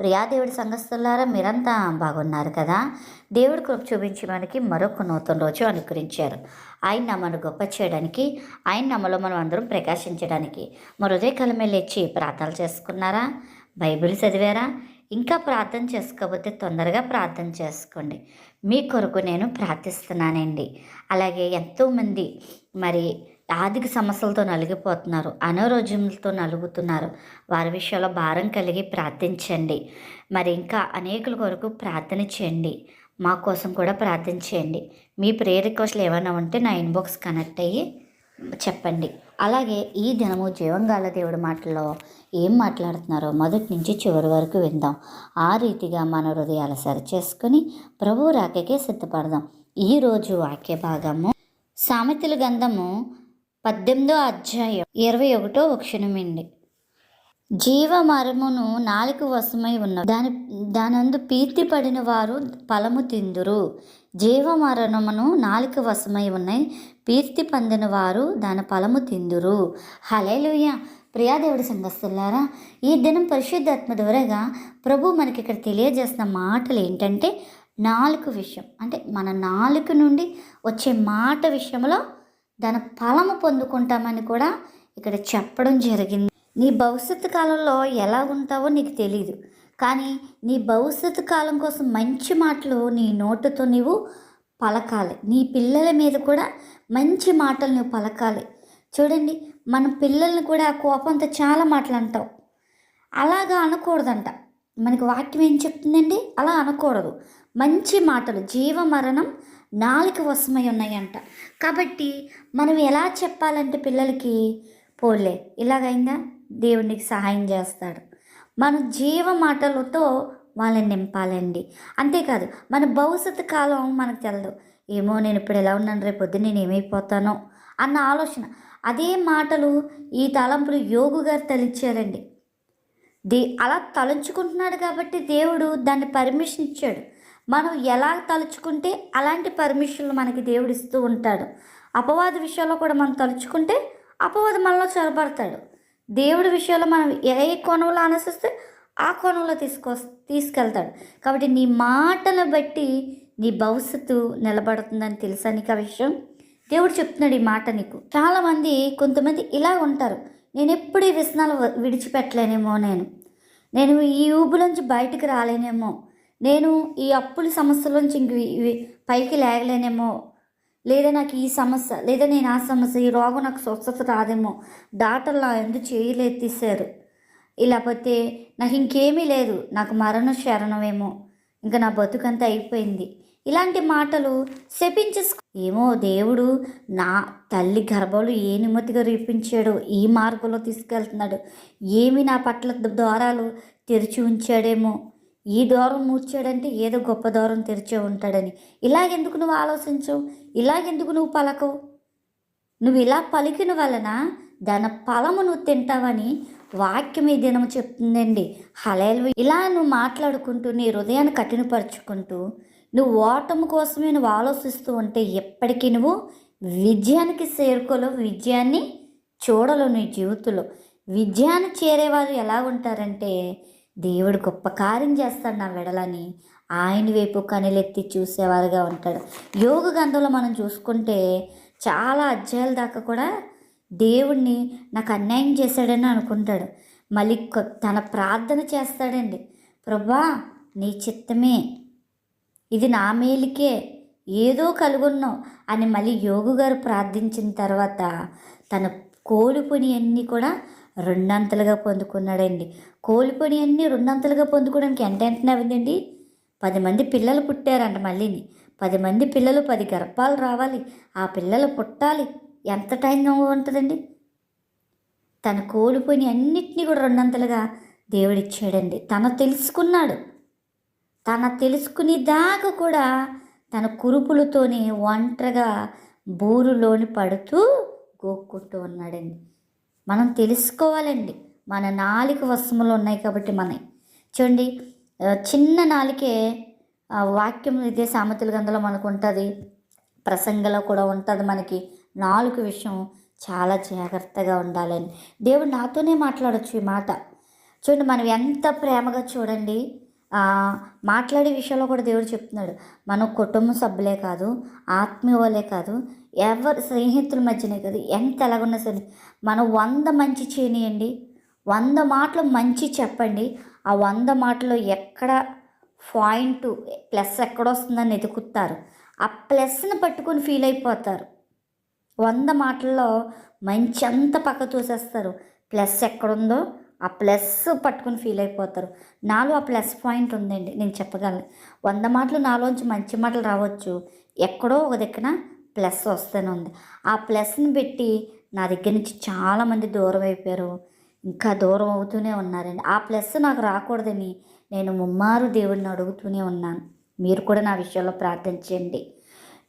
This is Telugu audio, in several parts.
ప్రియాదేవుడి సంఘస్థులారా మీరంతా బాగున్నారు కదా? దేవుడి కృప చూపించి మనకి మరొక నూతన రోజు అనుకరించారు ఆయన నమ్మను గొప్ప చేయడానికి ఆయన నమ్మలో మనం అందరం ప్రకాశించడానికి. మన కలమే లేచి ప్రార్థనలు చేసుకున్నారా? బైబిల్ చదివారా? ఇంకా ప్రార్థన చేసుకోకపోతే తొందరగా ప్రార్థన చేసుకోండి. మీ కొరకు నేను ప్రార్థిస్తున్నానండి. అలాగే ఎంతోమంది మరి ఆర్థిక సమస్యలతో నలిగిపోతున్నారు అనారోగ్యంతో నలుగుతున్నారు. వారి విషయంలో భారం కలిగి ప్రార్థించండి. మరి ఇంకా అనేకుల కొరకు ప్రార్థన చేయండి. మా కోసం కూడా ప్రార్థన చేయండి. మీ ప్రేయర్ రిక్వెస్ట్లు ఏమైనా ఉంటే నా ఇన్బాక్స్ కనెక్ట్ అయ్యి చెప్పండి. అలాగే ఈ దినము జీవంగాల దేవుడి మాటల్లో ఏం మాట్లాడుతున్నారో మొదటి నుంచి చివరి వరకు విందాం. ఆ రీతిగా మన హృదయాలు సరిచేసుకుని ప్రభు రాకకే సిద్ధపడదాం. ఈరోజు వాక్య భాగము సామెతల గంధము పద్దెనిమిదో అధ్యాయం ఇరవై ఒకటో క్షణమండి జీవ మరమును నాలుగు వశమై ఉన్న దాని దానందు పీర్తి పడిన వారు ఫలము తిందురు. జీవ మరణమును నాలుగు వశమై ఉన్నాయి పీర్తి పొందిన వారు దాని ఫలము తిందురు. హలేలుయ ప్రియాదేవుడి సంఘస్థులారా ఈ దినం పరిశుద్ధాత్మ ద్వారాగా ప్రభు మనకి ఇక్కడ తెలియజేస్తున్న మాటలు ఏంటంటే నాలుగు విషయం. అంటే మన నాలుగు నుండి వచ్చే మాట విషయంలో దాని ఫలము పొందుకుంటామని కూడా ఇక్కడ చెప్పడం జరిగింది. నీ భవిష్యత్తు కాలంలో ఎలా ఉంటావో నీకు తెలియదు కానీ నీ భవిష్యత్తు కాలం కోసం మంచి మాటలు నీ నోటుతో నీవు పలకాలి. నీ పిల్లల మీద కూడా మంచి మాటలు నువ్వు పలకాలి. చూడండి మన పిల్లల్ని కూడా ఆ కోపంతో చాలా మాటలు అంటావు. అలాగా అనకూడదంట. మనకి వాక్యం ఏం చెప్తుందండి? అలా అనకూడదు. మంచి మాటలు జీవ మరణం నాలుగు వశమై ఉన్నాయంట. కాబట్టి మనం ఎలా చెప్పాలంటే పిల్లలకి పోలే ఇలాగైందా? దేవునికి సహాయం చేస్తాడు. మన జీవ మాటలతో వాళ్ళని నింపాలండి. అంతేకాదు మన భవిష్యత్తు కాలం మనకు తెలదు. ఏమో నేను ఇప్పుడు ఎలా ఉన్నాను రేపు పొద్దున్న నేను ఏమైపోతానో అన్న ఆలోచన. అదే మాటలు ఈ తలంపులు యోగు గారు తలిచ్చారండి. దే అలా తలంచుకుంటున్నాడు కాబట్టి దేవుడు దాన్ని పర్మిషన్ ఇచ్చాడు. మనం ఎలా తలుచుకుంటే అలాంటి పర్మిషన్లు మనకి దేవుడు ఇస్తూ ఉంటాడు. అపవాద విషయంలో కూడా మనం తలుచుకుంటే అపవాది మనలో చొరబడతాడు. దేవుడి విషయంలో మనం ఏ కోణంలో ఆలోచిస్తే ఆ కోణంలో తీసుకో తీసుకెళ్తాడు. కాబట్టి నీ మాటను బట్టి నీ భవిష్యత్తు నిలబడుతుందని తెలుసా నీకు ఆ విషయం? దేవుడు చెప్తున్నాడు ఈ మాట నీకు. చాలామంది కొంతమంది ఇలా ఉంటారు. నేను ఎప్పుడు ఈ వ్యసనాలు విడిచిపెట్టలేనేమో నేను. నేను ఈ ఊబులోంచి బయటకు రాలేనేమో. నేను ఈ అప్పుల సమస్యలోంచి ఇంక ఇవి- పైకి లేగలేనేమో. లేదా నాకు ఈ సమస్య లేదా నేను ఆ సమస్య ఈ రోగం నాకు స్వస్థత రాదేమో. డాక్టర్లు నా ఎందుకు చేయలేదు తీశారు. నాకు ఇంకేమీ లేదు. నాకు మరణ శరణమేమో. ఇంకా నా బతుకంతా అయిపోయింది. ఇలాంటి మాటలు శపించేసుకో. ఏమో దేవుడు నా తల్లి గర్భంలో ఏ నిమ్మతిగా రీపించాడో ఈ మార్గంలో తీసుకెళ్తున్నాడు. ఏమి నా పట్ల ద్వారాలు తెరిచి ఉంచాడేమో. ఈ ద్వారం మూర్చాడంటే ఏదో గొప్ప ద్వారం తెరిచే ఉంటాడని. ఇలాగెందుకు నువ్వు ఆలోచించవు? ఇలాగెందుకు నువ్వు పలకవు? నువ్వు ఇలా పలికిన వలన దాని ఫలము నువ్వు తింటావని వాక్యం ఈ దినము చెప్తుందండి. హలేలు ఇలా నువ్వు మాట్లాడుకుంటూ నీ హృదయాన్ని కఠినపరుచుకుంటూ నువ్వు ఓటమి కోసమే నువ్వు ఆలోచిస్తూ ఉంటే ఎప్పటికీ నువ్వు విజయానికి చేరుకోలేవు విజయాన్ని చూడలో నీ జీవితంలో. విజయాన్ని చేరేవారు ఎలా ఉంటారంటే దేవుడు గొప్ప కార్యం చేస్తాడు నా వెడలని. ఆయన వైపు కనులెత్తి చూసేవారుగా ఉంటాడు. యోగ గంధంలో మనం చూసుకుంటే చాలా అధ్యాయాల దాకా కూడా దేవుణ్ణి నాకు అన్యాయం చేశాడని అనుకుంటాడు. మళ్ళీ తన ప్రార్థన చేస్తాడండి. ప్రభా నీ చిత్తమే. ఇది నా మేలికే. ఏదో కలుగున్నావు అని మళ్ళీ యోగు గారు ప్రార్థించిన తర్వాత తన కోల్పోని అన్నీ కూడా రెండంతలుగా పొందుకున్నాడండి. కోల్పోని అన్నీ రెండంతలుగా పొందుకోవడానికి ఎంత వెంటనే పది మంది పిల్లలు పుట్టారంట మళ్ళీని. పది మంది పిల్లలు పది గర్భాలు రావాలి. ఆ పిల్లలు పుట్టాలి. ఎంత టైం ఉంటుందండి? తను కోల్పోయిన అన్నిటినీ కూడా రెండంతలుగా దేవుడిచ్చాడండి. తను తెలుసుకున్నాడు. తన తెలుసుకునే దాకా కూడా తన కురుపులతోనే ఒంటరిగా బూరులోని పడుతూ గోక్కుంటూ ఉన్నాడండి. మనం తెలుసుకోవాలండి. మన నాలుక వశములు ఉన్నాయి కాబట్టి మనవి. చూడండి చిన్న నాలికే వాక్యం ఇదే సామెతల గంధలో మనకు ఉంటుంది ప్రసంగంలో కూడా ఉంటుంది మనకి. నాలుగు విషయం చాలా జాగ్రత్తగా ఉండాలని దేవుడు నాతోనే మాట్లాడొచ్చు ఈ మాట. చూడండి మనం ఎంత ప్రేమగా చూడండి మాట్లాడే విషయంలో కూడా దేవుడు చెప్తున్నాడు. మన కుటుంబ సభ్యులే కాదు ఆత్మీయ వాళ్ళే కాదు ఎవరు స్నేహితుల మధ్యనే కాదు? ఎంత ఎలాగున్నా సరే. మనం వంద మంచి చేయనియండి. వంద మాటలు మంచి చెప్పండి. ఆ వంద మాటలు ఎక్కడ పాయింట్ ప్లస్ ఎక్కడొస్తుందని ఎదుకుతారు ఆ ప్లస్ని పట్టుకొని ఫీల్ అయిపోతారు. వంద మాటల్లో మంచి అంత పక్క తోసేస్తారు. ప్లస్ ఎక్కడుందో ఆ ప్లస్ పట్టుకుని ఫీల్ అయిపోతారు. నాలో ఆ ప్లస్ పాయింట్ ఉందండి నేను చెప్పగలను. వంద మాటలు నాలోంచి మంచి మాటలు రావచ్చు. ఎక్కడో ఒక దగ్గర ప్లస్ వస్తూనే ఉంది ఆ ప్లస్ని పెట్టి నా దగ్గర నుంచి చాలామంది దూరం అయిపోయారు. ఇంకా దూరం అవుతూనే ఉన్నారండి. ఆ ప్లస్ నాకు రాకూడదని నేను ముమ్మారు దేవుడిని అడుగుతూనే ఉన్నాను. మీరు కూడా నా విషయంలో ప్రార్థించండి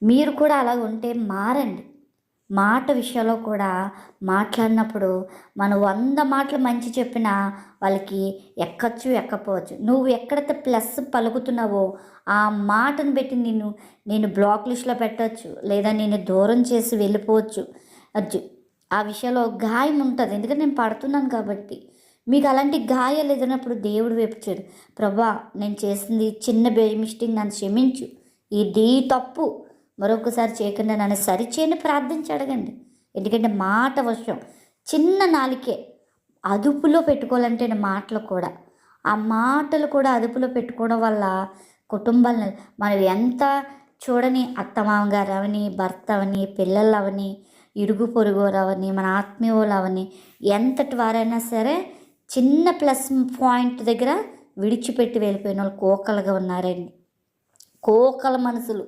మీరు కూడా అలా ఉంటే మారండి. మాట విషయంలో కూడా మాట్లాడినప్పుడు మనం వంద మాటలు మంచి చెప్పినా వాళ్ళకి ఎక్కచ్చు ఎక్కపోవచ్చు నువ్వు ఎక్కడైతే ప్లస్ పలుకుతున్నావో ఆ మాటను పెట్టి నిన్ను నేను బ్లాక్ లిస్ట్లో పెట్టవచ్చు లేదా నేను దూరం చేసి వెళ్ళిపోవచ్చు. అది ఆ విషయంలో గాయం ఉంటుంది. ఎందుకంటే నేను పడుతున్నాను కాబట్టి. మీకు అలాంటి గాయాలు ఎదిరినప్పుడు దేవుడు వేపుచాడు ప్రభా నేను చేసింది చిన్న బే మిస్టేక్ నన్ను క్షమించు. ఇది తప్పు. మరొకసారి చేయకుండా నన్ను సరిచేయని ప్రార్థించి అడగండి. ఎందుకంటే మాట వర్షం చిన్న నాలికే అదుపులో పెట్టుకోవాలంటే మాటలు కూడా. ఆ మాటలు కూడా అదుపులో పెట్టుకోవడం వల్ల కుటుంబాలను మనం ఎంత చూడని అత్తమామగారు అవని భర్త అవని పిల్లలు అవని ఇరుగు పొరుగురు అవని మన ఆత్మీయులు అవని ఎంతటి వారైనా సరే చిన్న ప్లస్ పాయింట్ దగ్గర విడిచిపెట్టి వెళ్ళిపోయిన వాళ్ళు కోకలుగా ఉన్నారండి. కోకల మనసులు.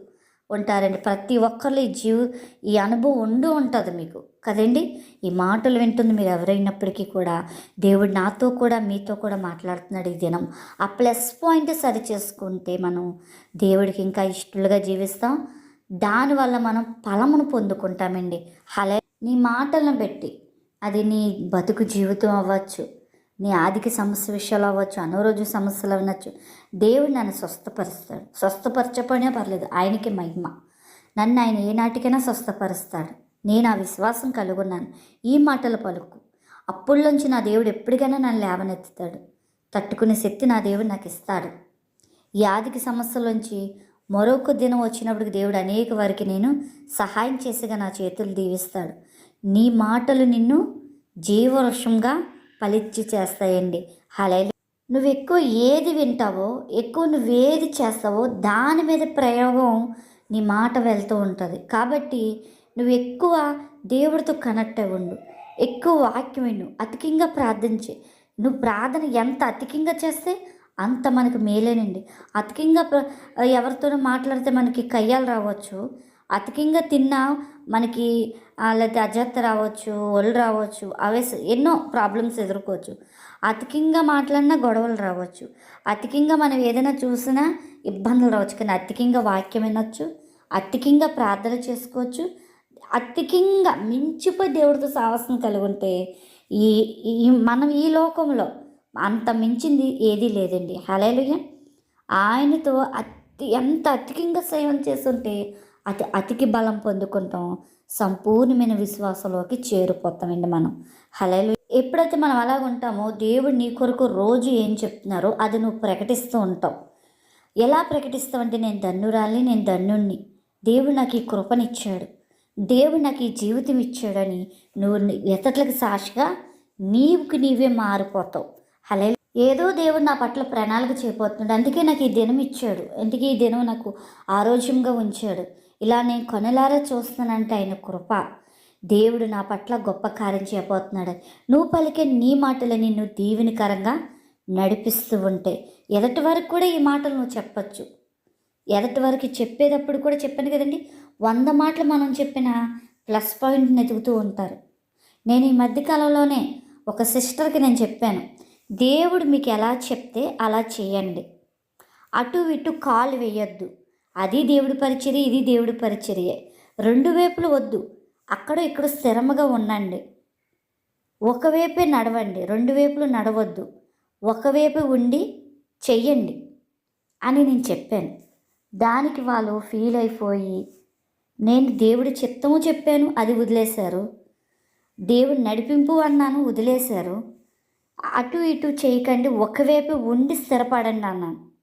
ఉంటారండి. ప్రతి ఒక్కరు ఈ జీవ ఈ అనుభవం ఉండి ఉంటుంది మీకు. కదండి? ఈ మాటలు వింటుంది మీరు ఎవరైనప్పటికీ కూడా. దేవుడు నాతో కూడా మీతో కూడా మాట్లాడుతున్నాడు ఈ దినం. ఆ ప్లస్ పాయింట్ సరి చేసుకుంటే మనం దేవుడికి ఇంకా ఇష్టలుగా జీవిస్తాం. దానివల్ల మనం ఫలమును పొందుకుంటామండి. అలా నీ మాటలను పెట్టి అది నీ బతుకు జీవితం అవ్వచ్చు. నీ ఆర్థిక సమస్య విషయాలు అవ్వచ్చు అనారోగ్య సమస్యలు అవ్వచ్చు. దేవుడు నన్ను స్వస్థపరుస్తాడు. స్వస్థపరచకపోయినా పర్లేదు ఆయనకి మహిమ. నన్ను ఆయన ఏనాటికైనా స్వస్థపరుస్తాడు. నేను ఆ విశ్వాసం కలుగున్నాను. ఈ మాటలు పలుకు. అప్పుల్లోంచి నా దేవుడు ఎప్పటికైనా నన్ను లేవనెత్తుతాడు. తట్టుకునే శక్తి నా దేవుడు నాకు ఇస్తాడు. ఈ ఆర్థిక సమస్యలోంచి మరొక దినం వచ్చినప్పటికి దేవుడు అనేక వారికి నేను సహాయం చేసిగా నా చేతులు దీవిస్తాడు. నీ మాటలు నిన్ను జీవవృక్షంగా పలిచ్చి చేస్తాయండి. హలే నువ్వు ఎక్కువ ఏది వింటావో ఎక్కువ నువ్వు ఏది చేస్తావో దాని మీద ప్రయోగం నీ మాట వెళ్తూ ఉంటుంది. కాబట్టి నువ్వు ఎక్కువ దేవుడితో కనెక్ట్ అయి ఉండు. ఎక్కువ వాక్యం విను. అధికంగా ప్రార్థించి. నువ్వు ప్రార్థన ఎంత అధికంగా చేస్తే అంత మనకు మేలేనండి. అధికంగా ప్ర- ఎవరితోనో మాట్లాడితే మనకి కయ్యాలు రావచ్చు. అధికంగా తిన్నా మనకి లేకపోతే అజాత రావచ్చు ఒళ్ళు రావచ్చు అవే ఎన్నో ప్రాబ్లమ్స్ ఎదుర్కోవచ్చు. అధికంగా మాట్లాడినా గొడవలు రావచ్చు. అధికంగా మనం ఏదైనా చూసినా ఇబ్బందులు రావచ్చు. కానీ అధికంగా వాక్యం వినొచ్చు. అధికంగా ప్రార్థన చేసుకోవచ్చు. అతికింగా మించిపోయి దేవుడితో సాహసం కలిగి ఉంటే ఈ మనం ఈ లోకంలో అంత మించింది ఏదీ లేదండి. హలేలుగా ఆయనతో అతి ఎంత అతికంగా సేవం చేస్తుంటే అతి అతికి బలం పొందుకుంటాం. సంపూర్ణమైన విశ్వాసంలోకి చేరిపోతామండి మనం. హలేలు ఎప్పుడైతే మనం అలాగ ఉంటామో దేవుడు నీ కొరకు రోజు ఏం చెప్తున్నారో అది నువ్వు ప్రకటిస్తూ ఉంటావు. ఎలా ప్రకటిస్తావంటే నేను ధన్యురాలి నేను ధన్యుణ్ణి. దేవుడు నాకు ఈ కృపనిచ్చాడు. దేవుడు నాకు ఈ జీవితం ఇచ్చాడని నువ్వు ఎతట్లకి సాక్షిగా నీవుకి నీవే మారిపోతావు. హలే ఏదో దేవుడు నా పట్ల ప్రణాళిక చేయబోతున్నాడు. అందుకే నాకు ఈ దినం ఇచ్చాడు అందుకే ఈ దినం నాకు ఆరోగ్యంగా ఉంచాడు. ఇలా నేను కొనలారా చూస్తున్నానంటే ఆయన కృప. దేవుడు నా పట్ల గొప్ప కార్యం చేయబోతున్నాడు. నువ్వు పలికే నీ మాటలు నిన్ను దీవెనికరంగా నడిపిస్తూ ఉంటే ఎదటి వరకు కూడా ఈ మాటలు నువ్వు చెప్పచ్చు. ఎదటి వరకు చెప్పేటప్పుడు కూడా చెప్పాను కదండి వంద మాటలు మనం చెప్పిన ప్లస్ పాయింట్ని ఎదుగుతూ ఉంటారు. నేను ఈ మధ్యకాలంలోనే ఒక సిస్టర్కి నేను చెప్పాను దేవుడు మీకు ఎలా చెప్తే అలా చేయండి. అటు ఇటు కాలు వేయొద్దు. అది దేవుడి పరిచర్య ఇది దేవుడి పరిచర్య. రెండు వైపులు వద్దు. అక్కడ ఇక్కడ స్థిరముగా ఉండండి. ఒకవైపే నడవండి. రెండు వైపులు నడవద్దు. ఒకవైపు ఉండి చెయ్యండి అని నేను చెప్పాను. దానికి వాళ్ళు ఫీల్ అయిపోయి నేను దేవుడి చిత్తము చెప్పాను అది వదిలేశారు. దేవుడి నడిపింపు అన్నాను వదిలేశారు. అటు ఇటు చేయకండి. ఒకవైపు ఉండి స్థిరపడండి అన్నాను.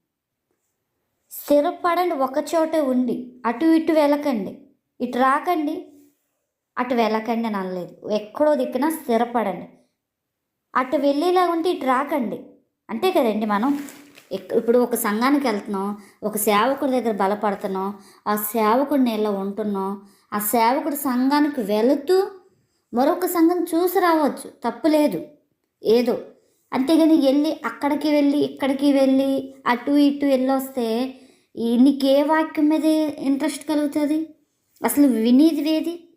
స్థిరపడండి ఒక చోటే ఉండి. అటు ఇటు వెళ్ళకండి ఇటు రాకండి అటు వెళ్ళకండి అని అనలేదు. ఎక్కడో దిక్కున స్థిరపడండి. అటు వెళ్ళేలా ఉంటే ఇటు రాకండి. అంతే కదండి మనం. ఇక్- ఇప్పుడు ఒక సంఘానికి వెళ్తున్నాం ఒక సేవకుడి దగ్గర బలపడుతున్నాం ఆ సేవకుడి నీళ్ళ ఉంటున్నాం ఆ సేవకుడు సంఘానికి వెళుతూ మరొక సంఘం చూసి రావచ్చు. తప్పు లేదు. ఏదో. అంతేగాని వెళ్ళి అక్కడికి వెళ్ళి ఇక్కడికి వెళ్ళి అటు ఇటు వెళ్ళొస్తే వస్తే నీకు ఏ వాక్యం మీద ఇంట్రెస్ట్ కలుగుతుంది? అసలు వినేది ఏది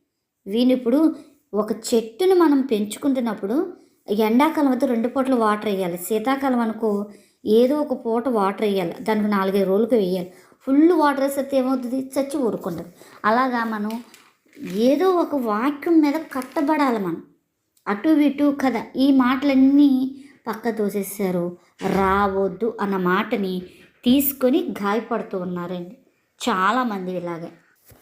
వీని ఇప్పుడు ఒక చెట్టును మనం పెంచుకుంటున్నప్పుడు ఎండాకాలం అయితే రెండు పూటలు వాటర్ వేయాలి. శీతాకాలం అనుకో ఏదో ఒక పూట వాటర్ వేయాలి. దానికి నాలుగైదు రోజులకు వేయాలి. ఫుల్ వాటర్ వేస్తే ఏమవుతుంది? చచ్చి ఊరుకుంటుంది. అలాగా మనం ఏదో ఒక వాక్యం మీద కట్టబడాలి మనం. అటు ఇటు కథ ఈ మాటలన్నీ పక్క తోసేసారు రావద్దు అన్న మాటని తీసుకొని గాయపడుతూ ఉన్నారండి. చాలామంది ఇలాగే.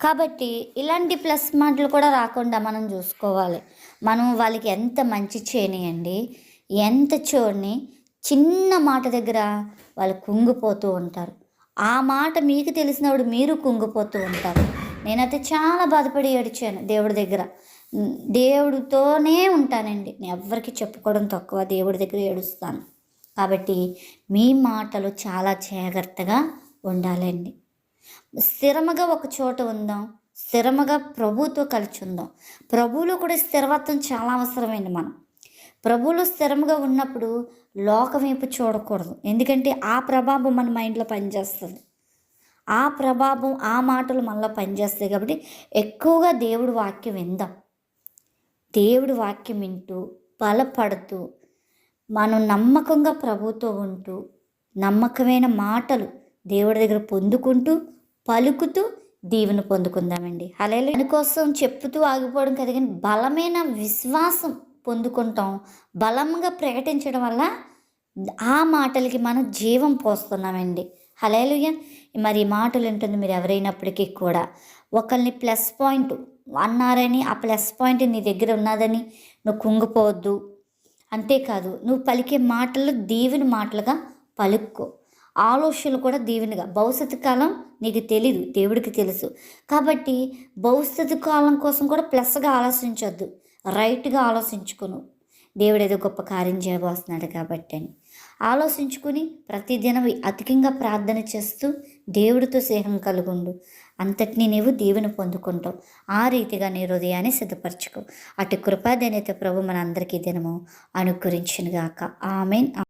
కాబట్టి ఇలాంటి ప్లస్ మాటలు కూడా రాకుండా మనం చూసుకోవాలి. మనం వాళ్ళకి ఎంత మంచి చేయనియండి ఎంత చూడని చిన్న మాట దగ్గర వాళ్ళు కుంగిపోతూ ఉంటారు. ఆ మాట మీకు తెలిసినప్పుడు మీరు కుంగిపోతూ ఉంటారు. నేనైతే చాలా బాధపడి ఏడిచాను దేవుడి దగ్గర. దేవుడితోనే ఉంటానండి. నేను ఎవ్వరికి చెప్పుకోవడం తక్కువ. దేవుడి దగ్గర ఏడుస్తాను. కాబట్టి మీ మాటలు చాలా జాగ్రత్తగా ఉండాలండి. స్థిరముగా ఒక చోట ఉందాం స్థిరముగా ప్రభుతో కలిసి ఉందాం. ప్రభువులో కూడా స్థిరవత్వం చాలా అవసరమైంది మనం. ప్రభువులో స్థిరముగా ఉన్నప్పుడు లోకం వైపు చూడకూడదు. ఎందుకంటే ఆ ప్రభావం మన మైండ్లో పనిచేస్తుంది. ఆ ప్రభావం ఆ మాటలు మనలో పనిచేస్తాయి కాబట్టి ఎక్కువగా దేవుడి వాక్యం విందాం. దేవుడి వాక్యం వింటూ బలపడుతూ మనం నమ్మకంగా ప్రభుతో ఉంటూ నమ్మకమైన మాటలు దేవుడి దగ్గర పొందుకుంటూ పలుకుతూ దీవెన పొందుకుందామండి. అలా దానికోసం చెప్పుతూ ఆగిపోవడం కదా కానీ బలమైన విశ్వాసం పొందుకుంటాం. బలంగా ప్రకటించడం వల్ల ఆ మాటలకి మనం జీవం పోస్తున్నామండి. హలేలుయ మరి ఈ మాటలు ఉంటుంది మీరు ఎవరైనప్పటికీ కూడా. ఒకరిని ప్లస్ పాయింట్ అన్నారని ఆ ప్లస్ పాయింట్ నీ దగ్గర ఉన్నదని నువ్వు కుంగిపోవద్దు. అంతేకాదు నువ్వు పలికే మాటలు దేవుని మాటలుగా పలుక్కో. ఆలోచనలు కూడా దేవునిగా. భవిష్యత్తు కాలం నీకు తెలీదు దేవుడికి తెలుసు. కాబట్టి భవిష్యత్తు కాలం కోసం కూడా ప్లస్గా ఆలోచించొద్దు రైట్గా ఆలోచించుకును. దేవుడు ఏదో గొప్ప కార్యం చేయబోస్తున్నాడు కాబట్టి అని ఆలోచించుకుని ప్రతిదినం అధికంగా ప్రార్థన చేస్తూ దేవుడితో స్నేహం కలుగుండు. అంతటినీ నీవు దేవుని పొందుకుంటావు. ఆ రీతిగా నీ హృదయాన్ని సిద్ధపరచుకో. అటు కృపాదనైతే ప్రభు మన అందరికీ దినము అనుకరించినగాక ఆమెన్.